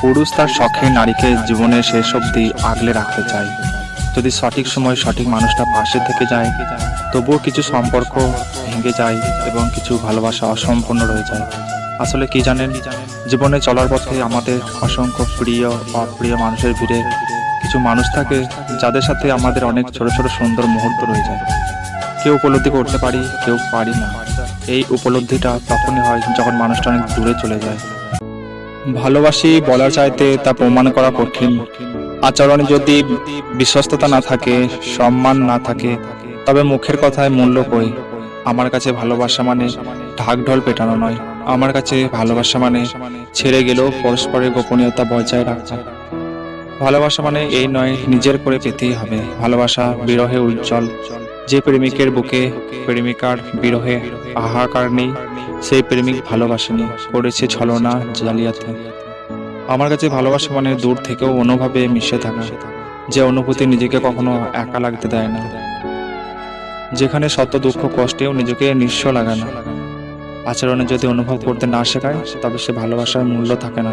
পুরুষ তার শখে নারীকে জীবনের শেষ অবধি আগলে রাখতে চায়। যদি সঠিক সময় সঠিক মানুষটা পাশে থেকে যায়, তবুও কিছু সম্পর্ক ভেঙে যায় এবং কিছু ভালোবাসা অসম্পূর্ণ রয়ে যায়। আসলে কি জানেন? জীবনে চলার পথে আমাদের অসংখ্য প্রিয় অপ্রিয় মানুষের ভিড়ে কিছু মানুষ থাকে যাদের সাথে আমাদের অনেক ছোট ছোট সুন্দর মুহূর্ত রয়ে যায়। কেউ উপলব্ধি করতে পারি, কেউ পারি না। এই উপলব্ধিটা তখনই হয় যখন মানুষটা অনেক দূরে চলে যায়। ভালোবাসি বলার চাইতে তা প্রমাণ করা কঠিন। আচরণে যদি বিশ্বস্ততা না থাকে, সম্মান না থাকে, তবে মুখের কথায় মূল্য কই? আমার কাছে ভালোবাসা মানে ঢাক ঢোল পেটানো নয়। আমার কাছে ভালোবাসা মানে ছেড়ে গেলেও পরস্পরের গোপনীয়তা বজায় রাখা। ভালোবাসা মানে এই নয়, নিজের করে পেতেই হবে। ভালোবাসা বিরহে উজ্জ্বল। যে প্রেমিকের বুকে প্রেমিকার বিরহে হাহাকার নেই সেই প্রেমিক ভালোবাসেনি, করেছে ছলনা জালিয়াতি। আমার কাছে ভালোবাসা মানে দূর থেকেও অনুভবে মিশে থাকা, যে অনুভূতি নিজেকে কখনো একা লাগতে দেয় না। যেখানে সত্য দুঃখ কষ্টেও নিজেকে নিঃস্ব লাগে না। আচরণে যদি অনুভব করতে না শেখায়, তবে সে ভালোবাসার মূল্য থাকে না।